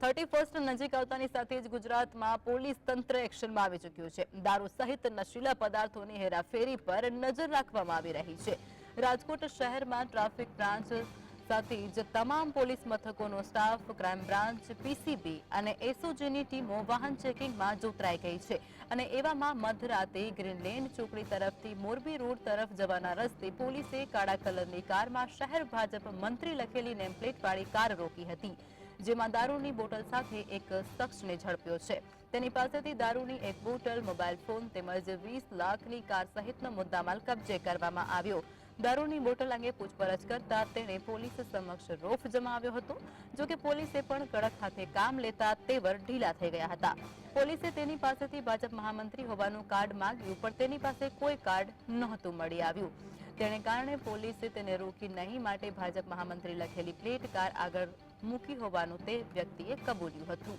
Thirty first નજીક આવતાની સાથે જ ગુજરાતમાં પોલીસ તંત્ર એક્શનમાં આવી ચૂક્યું છે. દારૂ સહિત નશીલા પદાર્થોની હેરાફેરી પર નજર રાખવામાં આવી રહી છે. રાજકોટ શહેરમાં ટ્રાફિક બ્રાન્ચ સાથે જ તમામ પોલીસ મથકોનો સ્ટાફ, ક્રાઇમ બ્રાન્ચ, પીસીબી અને એસઓજીની ટીમો વાહન ચેકિંગમાં જોતરાઈ ગઈ છે અને એવામાં મધરાતે ગ્રીનલેન્ડ ચોકડી તરફથી મોરબી રોડ તરફ જવાના રસ્તે પોલીસે કાળા કલરની કારમાં શહેર ભાજપ મંત્રી લખેલી નેમપ્લેટવાળી કાર રોકી હતી. જેમાં દારૂની બોટલ સાથે એક શખ્સને ઝડપ્યો છે. તેની પાસેથી દારૂની એક બોટલ, મોબાઈલ ફોન તેમજ વીસ લાખની કાર સહિતનો મુદ્દામાલ કબજે કરવામાં આવ્યો. દારૂની બોટલ અંગે પૂછપરછ કરતા તેણે પોલીસ સમક્ષ રોફ જમાવ્યો હતો. જો કે પોલીસે પણ કડક હાથે કામ લેતા તેવર ઢીલા થઈ ગયા હતા. પોલીસે તેની પાસેથી ભાજપ મહામંત્રી હોવાનું કાર્ડ માંગ્યું, પણ તેની પાસે કોઈ કાર્ડ નહોતું મળી આવ્યું. તેને કારણે પોલીસે તેને રોકી નહીં માટે ભાજપ મહામંત્રી લખેલી પ્લેટ કાર આગળ મૂકી હોવાનું તે વ્યક્તિએ કબૂલ્યું હતું.